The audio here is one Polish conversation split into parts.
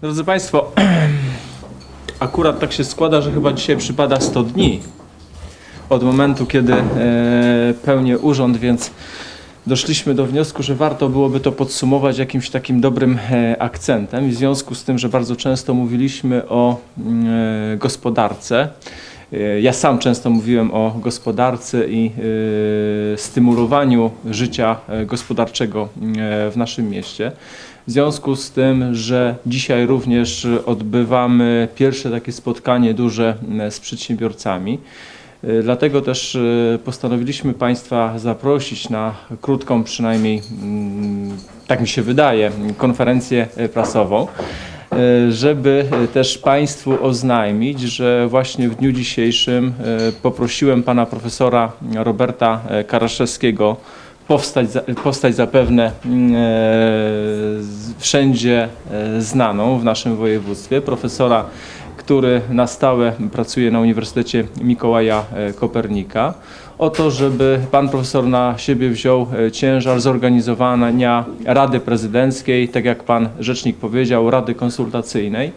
Drodzy Państwo, akurat tak się składa, że chyba dzisiaj przypada 100 dni od momentu, kiedy e, pełnię urząd, więc doszliśmy do wniosku, że warto byłoby to podsumować jakimś takim dobrym e, akcentem. W związku z tym, że bardzo często mówiliśmy o mm, e, gospodarce, ja sam często mówiłem o gospodarce i e, stymulowaniu życia e, gospodarczego e, w naszym mieście. W związku z tym, że dzisiaj również odbywamy pierwsze takie spotkanie duże z przedsiębiorcami, dlatego też postanowiliśmy Państwa zaprosić na krótką, przynajmniej mm, tak mi się wydaje, konferencję prasową, żeby y, też Państwu oznajmić, że właśnie w dniu dzisiejszym y, poprosiłem Pana Profesora Roberta Karaszewskiego, powstać, za- powstać zapewne e, wszędzie e, znaną w naszym województwie, profesora, który na stałe pracuje na Uniwersytecie Mikołaja e, Kopernika, o to, żeby pan profesor na siebie wziął e, ciężar zorganizowania Rady Prezydenckiej, tak jak pan rzecznik powiedział, Rady Konsultacyjnej,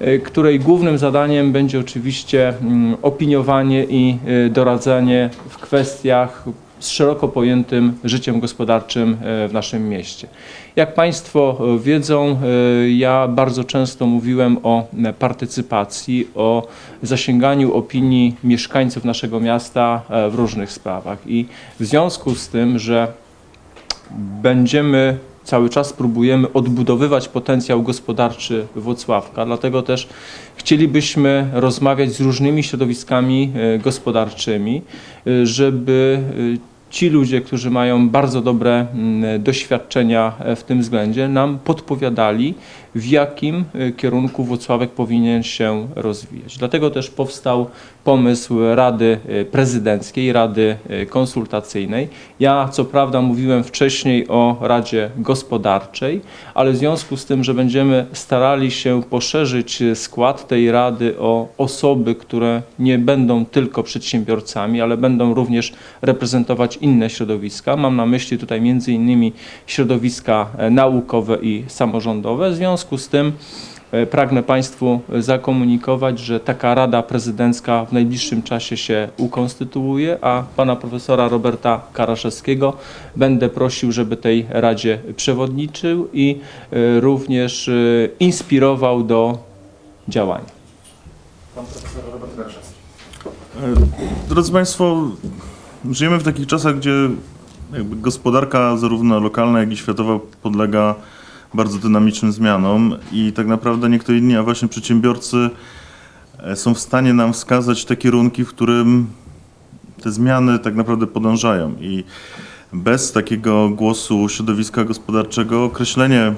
e, której głównym zadaniem będzie oczywiście mm, opiniowanie i e, doradzanie w kwestiach z szeroko pojętym życiem gospodarczym e, w naszym mieście. Jak Państwo e, wiedzą, e, ja bardzo często mówiłem o partycypacji, o zasięganiu opinii mieszkańców naszego miasta w różnych sprawach. I w związku z tym, że będziemy cały czas próbujemy odbudowywać potencjał gospodarczy Włocławka, dlatego też chcielibyśmy rozmawiać z różnymi środowiskami gospodarczymi, żeby ci ludzie, którzy mają bardzo dobre mm, doświadczenia e, w tym względzie, nam podpowiadali, w jakim e, kierunku Włocławek powinien się rozwijać. Dlatego też powstał pomysł Rady e, Prezydenckiej, Rady Konsultacyjnej. Ja co prawda mówiłem wcześniej o Radzie Gospodarczej, ale w związku z tym, że będziemy starali się poszerzyć skład tej Rady o osoby, które nie będą tylko przedsiębiorcami, ale będą również reprezentować inne środowiska. Mam na myśli tutaj między innymi środowiska e, naukowe i samorządowe. W związku z tym e, pragnę Państwu zakomunikować, że taka Rada Prezydencka w najbliższym czasie się ukonstytuuje, a Pana Profesora Roberta Karaszewskiego będę prosił, żeby tej Radzie przewodniczył i e, również e, inspirował do działania. Pan profesor Robert Warszawski. E, Drodzy Państwo, żyjemy w takich czasach, gdzie gospodarka zarówno lokalna, jak i światowa podlega bardzo dynamicznym zmianom i tak naprawdę nie kto inni, a właśnie przedsiębiorcy e, są w stanie nam wskazać te kierunki, w którym te zmiany tak naprawdę podążają. I bez takiego głosu środowiska gospodarczego określenie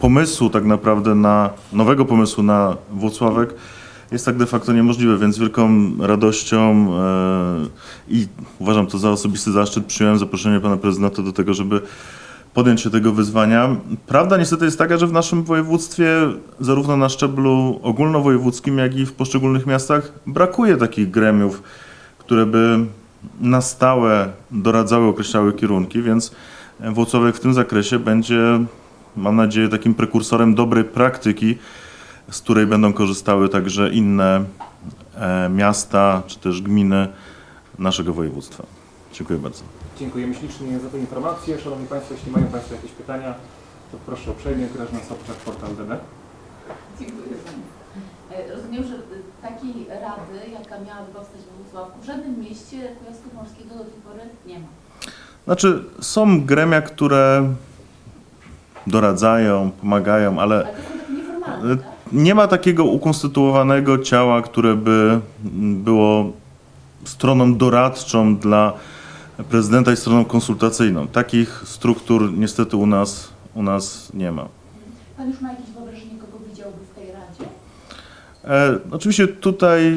pomysłu tak naprawdę na, nowego pomysłu na Włocławek jest tak de facto niemożliwe, więc wielką radością e, i uważam to za osobisty zaszczyt, przyjąłem zaproszenie pana prezydenta do tego, żeby podjąć się tego wyzwania. Prawda niestety jest taka, że w naszym województwie, zarówno na szczeblu ogólnowojewódzkim, jak i w poszczególnych miastach, brakuje takich gremiów, które by na stałe doradzały, określały kierunki, więc Włocławek w tym zakresie będzie, mam nadzieję, takim prekursorem dobrej praktyki, z której będą korzystały także inne e, miasta czy też gminy naszego województwa. Dziękuję bardzo. Dziękujemy ślicznie za tę informację. Szanowni Państwo, jeśli mają Państwo jakieś pytania, to proszę uprzejmie. Grażna Sobczak, portal DB. Dziękuję. E, Rozumiem, że takiej rady, jaka miałaby powstać we Włocławku, w żadnym mieście Kujawsko-Pomorskiego do tej pory nie ma. Znaczy, są gremia, które doradzają, pomagają, ale Ale to są takie nieformalne, tak? Nie ma takiego ukonstytuowanego ciała, które by mm, było stroną doradczą dla prezydenta i stroną konsultacyjną. Takich struktur niestety u nas, u nas nie ma. Pan już ma jakieś wyobrażenie, kogo widziałby w tej radzie? E, oczywiście tutaj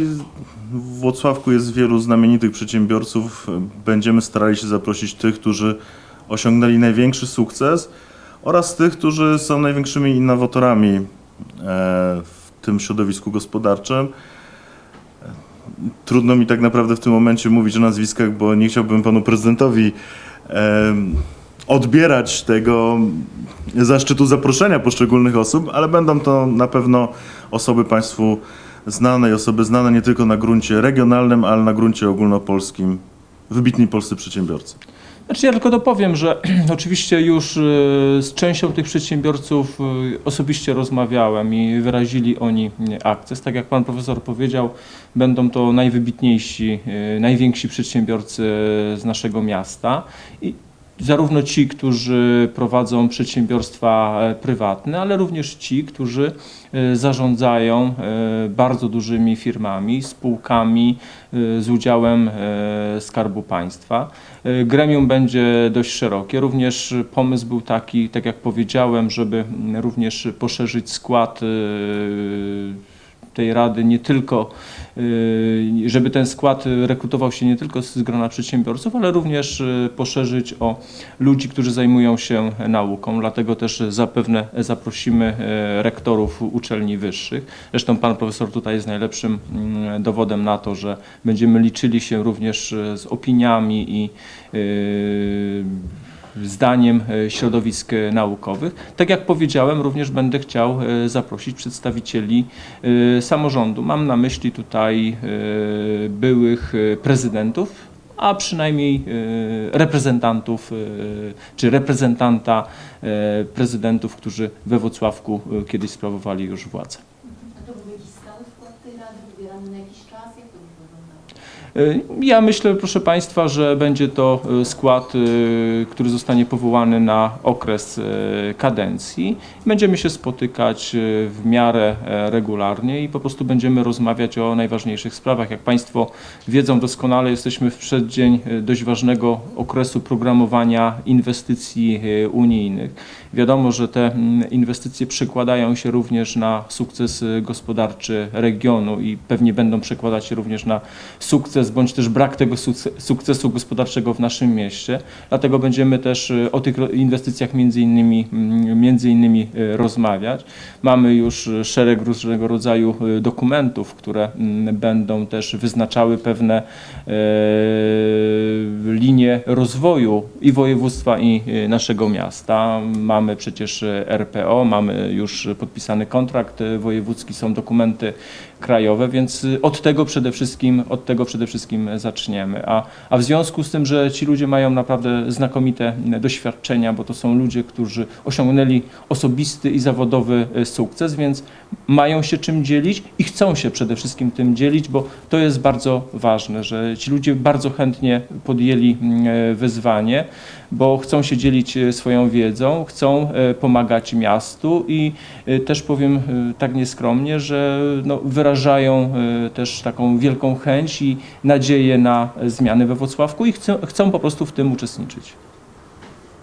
w Włocławku jest wielu znamienitych przedsiębiorców. Będziemy starali się zaprosić tych, którzy osiągnęli największy sukces oraz tych, którzy są największymi innowatorami w tym środowisku gospodarczym. Trudno mi tak naprawdę w tym momencie mówić o nazwiskach, bo nie chciałbym panu prezydentowi odbierać tego zaszczytu zaproszenia poszczególnych osób, ale będą to na pewno osoby Państwu znane i osoby znane nie tylko na gruncie regionalnym, ale na gruncie ogólnopolskim. Wybitni polscy przedsiębiorcy. Znaczy ja tylko dopowiem, że oczywiście już y, z częścią tych przedsiębiorców y, osobiście rozmawiałem i wyrazili oni y, akces. Tak jak pan profesor powiedział, będą to najwybitniejsi, najwięksi przedsiębiorcy z naszego miasta. I zarówno ci, którzy prowadzą przedsiębiorstwa e, prywatne, ale również ci, którzy e, zarządzają e, bardzo dużymi firmami, spółkami z udziałem Skarbu Państwa. Gremium będzie dość szerokie. Również pomysł był taki, tak jak powiedziałem, żeby również poszerzyć skład tej rady nie tylko, y, żeby ten skład rekrutował się nie tylko z grona przedsiębiorców, ale również y, poszerzyć o ludzi, którzy zajmują się nauką. Dlatego też zapewne zaprosimy y, rektorów uczelni wyższych. Zresztą pan profesor tutaj jest najlepszym mm, dowodem na to, że będziemy liczyli się również z opiniami i zdaniem e, środowisk e, naukowych. Tak jak powiedziałem, również będę chciał e, zaprosić przedstawicieli samorządu. Mam na myśli tutaj byłych prezydentów, a przynajmniej reprezentantów czy reprezentanta prezydentów, którzy we Włocławku e, kiedyś sprawowali już władzę. A to był jakiś stały skład tej rady, wybierany na jakiś czas? Jak to już wyglądało? Y, Ja myślę, proszę Państwa, że będzie to y, skład, y, który zostanie powołany na okres y, kadencji. Będziemy się spotykać y, w miarę e, regularnie i po prostu będziemy rozmawiać o najważniejszych sprawach. Jak Państwo wiedzą doskonale, jesteśmy w przeddzień y, dość ważnego okresu programowania inwestycji y, unijnych. Wiadomo, że te mm, inwestycje przekładają się również na sukces y, gospodarczy regionu i pewnie będą przekładać się również na sukces bądź też brak tego sukce- sukcesu gospodarczego w naszym mieście. Dlatego będziemy też y, o tych inwestycjach między innymi, mm, między innymi y, rozmawiać. Mamy już y, szereg różnego rodzaju dokumentów, które mm, będą też wyznaczały pewne linie rozwoju i województwa i naszego miasta. Mamy przecież RPO, mamy już podpisany kontrakt wojewódzki, są dokumenty krajowe, więc y, od tego przede wszystkim, od tego przede wszystkim zaczniemy. A, a w związku z tym, że ci ludzie mają naprawdę znakomite doświadczenia, bo to są ludzie, którzy osiągnęli osobisty i zawodowy y, sukces, więc mają się czym dzielić i chcą się przede wszystkim tym dzielić, bo to jest bardzo ważne, że ci ludzie bardzo chętnie podjęli mm, wyzwanie, bo chcą się dzielić e, swoją wiedzą, chcą e, pomagać miastu i e, też powiem e, tak nieskromnie, że no, wyrażają e, też taką wielką chęć i nadzieję na zmiany we Wrocławku i chcą, chcą po prostu w tym uczestniczyć.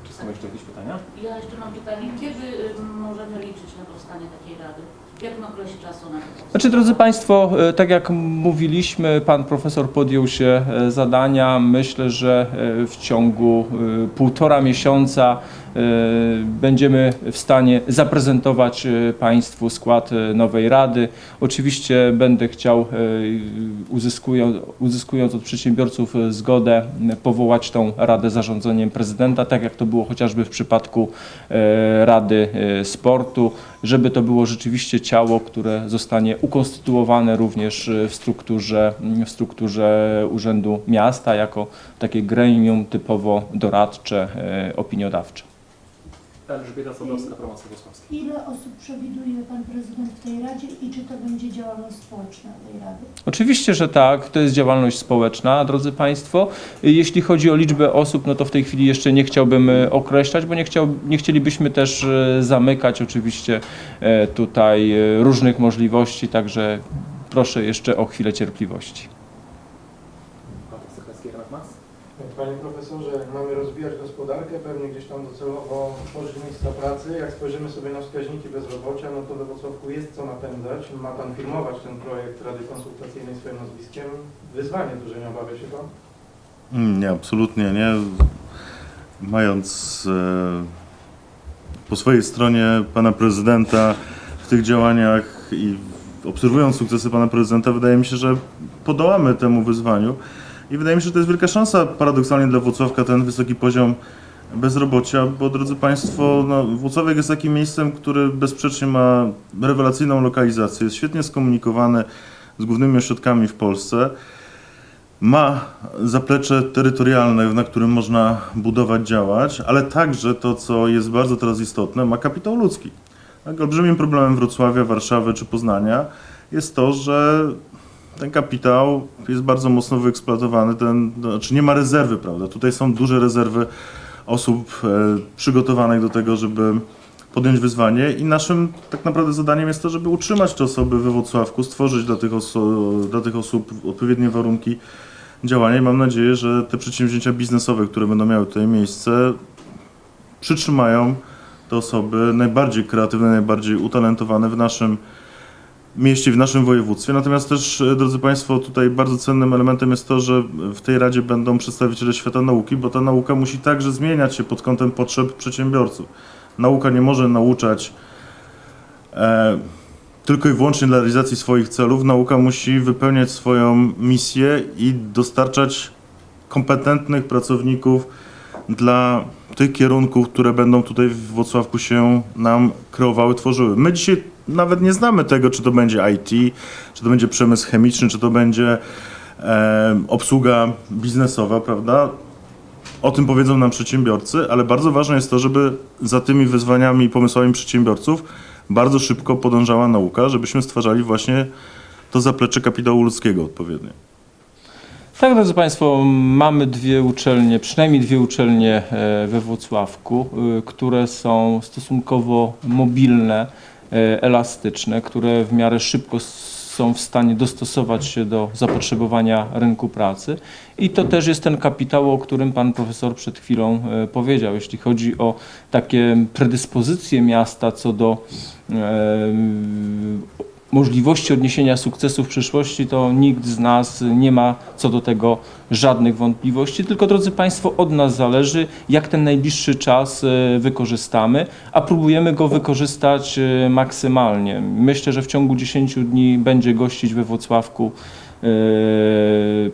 Czy są jeszcze jakieś pytania? Ja jeszcze mam pytanie, kiedy y, możemy liczyć na powstanie takiej rady? Jakim okresie czasu na to? Znaczy, drodzy Państwo, e, tak jak mówiliśmy, Pan Profesor podjął się e, zadania. Myślę, że e, w ciągu półtora miesiąca będziemy w stanie zaprezentować Państwu skład nowej Rady. Oczywiście będę chciał, uzyskując, uzyskując od przedsiębiorców zgodę, powołać tą Radę zarządzeniem prezydenta, tak jak to było chociażby w przypadku Rady Sportu, żeby to było rzeczywiście ciało, które zostanie ukonstytuowane również e, w strukturze, w strukturze Urzędu Miasta jako takie gremium typowo doradcze, e, opiniodawcze. Elżbieta Sadowska, promocja wrocławska. Ile osób przewiduje Pan Prezydent w tej Radzie i czy to będzie działalność społeczna tej Rady? Oczywiście, że tak, to jest działalność społeczna, drodzy Państwo. Jeśli chodzi o liczbę osób, no to w tej chwili jeszcze nie chciałbym e, określać, bo nie, chciał, nie chcielibyśmy też e, zamykać oczywiście e, tutaj różnych możliwości, także proszę jeszcze o chwilę cierpliwości. Panie profesorze, mamy gospodarkę, pewnie gdzieś tam docelowo tworzyć miejsca pracy. Jak spojrzymy sobie na wskaźniki bezrobocia, no to we Wrocławku jest co napędzać. Ma Pan firmować ten projekt Rady Konsultacyjnej swoim nazwiskiem. Wyzwanie duże, nie obawia się Pan? Mm, Nie, absolutnie nie. Mając e, po swojej stronie pana prezydenta w tych działaniach i obserwując sukcesy pana prezydenta, wydaje mi się, że podołamy temu wyzwaniu. I wydaje mi się, że to jest wielka szansa paradoksalnie dla Włocławka ten wysoki poziom bezrobocia, bo drodzy Państwo, no, Włocławek jest takim miejscem, które bezsprzecznie ma rewelacyjną lokalizację, jest świetnie skomunikowany z głównymi ośrodkami w Polsce, ma zaplecze terytorialne, na którym można budować, działać, ale także to, co jest bardzo teraz istotne, ma kapitał ludzki. Tak, olbrzymim problemem Wrocławia, Warszawy czy Poznania jest to, że ten kapitał jest bardzo mocno wyeksploatowany, ten, to znaczy nie ma rezerwy, prawda? Tutaj są duże rezerwy osób e, przygotowanych do tego, żeby podjąć wyzwanie i naszym tak naprawdę zadaniem jest to, żeby utrzymać te osoby we Wrocławku, stworzyć dla tych, dla tych osób odpowiednie warunki działania i mam nadzieję, że te przedsięwzięcia biznesowe, które będą miały tutaj miejsce, przytrzymają te osoby najbardziej kreatywne, najbardziej utalentowane w naszym mieście, w naszym województwie. Natomiast też, e, drodzy Państwo, tutaj bardzo cennym elementem jest to, że w tej Radzie będą przedstawiciele świata nauki, bo ta nauka musi także zmieniać się pod kątem potrzeb przedsiębiorców. Nauka nie może nauczać e, tylko i wyłącznie dla realizacji swoich celów. Nauka musi wypełniać swoją misję i dostarczać kompetentnych pracowników dla tych kierunków, które będą tutaj w Włocławku się nam kreowały, tworzyły. My dzisiaj nawet nie znamy tego, czy to będzie IT, czy to będzie przemysł chemiczny, czy to będzie e, obsługa biznesowa, prawda? O tym powiedzą nam przedsiębiorcy, ale bardzo ważne jest to, żeby za tymi wyzwaniami i pomysłami przedsiębiorców bardzo szybko podążała nauka, żebyśmy stwarzali właśnie to zaplecze kapitału ludzkiego odpowiednio. Tak, drodzy Państwo, mamy dwie uczelnie, przynajmniej dwie uczelnie e, we Włocławku, y, które są stosunkowo mobilne, elastyczne, które w miarę szybko są w stanie dostosować się do zapotrzebowania rynku pracy. I to też jest ten kapitał, o którym Pan Profesor przed chwilą e, powiedział. Jeśli chodzi o takie predyspozycje miasta co do e, możliwości odniesienia sukcesu w przyszłości, to nikt z nas nie ma co do tego żadnych wątpliwości, tylko drodzy Państwo, od nas zależy, jak ten najbliższy czas e, wykorzystamy, a próbujemy go wykorzystać e, maksymalnie. Myślę, że w ciągu 10 dni będzie gościć we Włocławku e,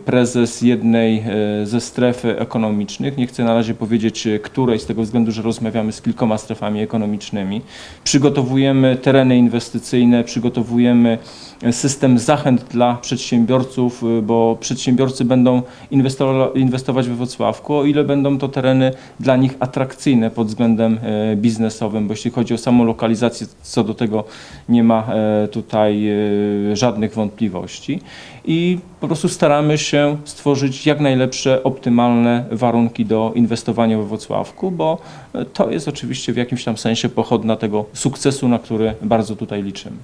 prezes jednej e, ze stref ekonomicznych. Nie chcę na razie powiedzieć e, której, z tego względu, że rozmawiamy z kilkoma strefami ekonomicznymi. Przygotowujemy tereny inwestycyjne, przygotowujemy e, system zachęt dla przedsiębiorców, y, bo przedsiębiorcy będą inwesto- inwestować we Wrocławku, o ile będą to tereny dla nich atrakcyjne pod względem e, biznesowym, bo jeśli chodzi o samą lokalizację, co do tego nie ma e, tutaj e, żadnych wątpliwości. I po prostu staramy się stworzyć jak najlepsze, optymalne warunki do inwestowania we Wrocławku, bo to jest oczywiście w jakimś tam sensie pochodna tego sukcesu, na który bardzo tutaj liczymy.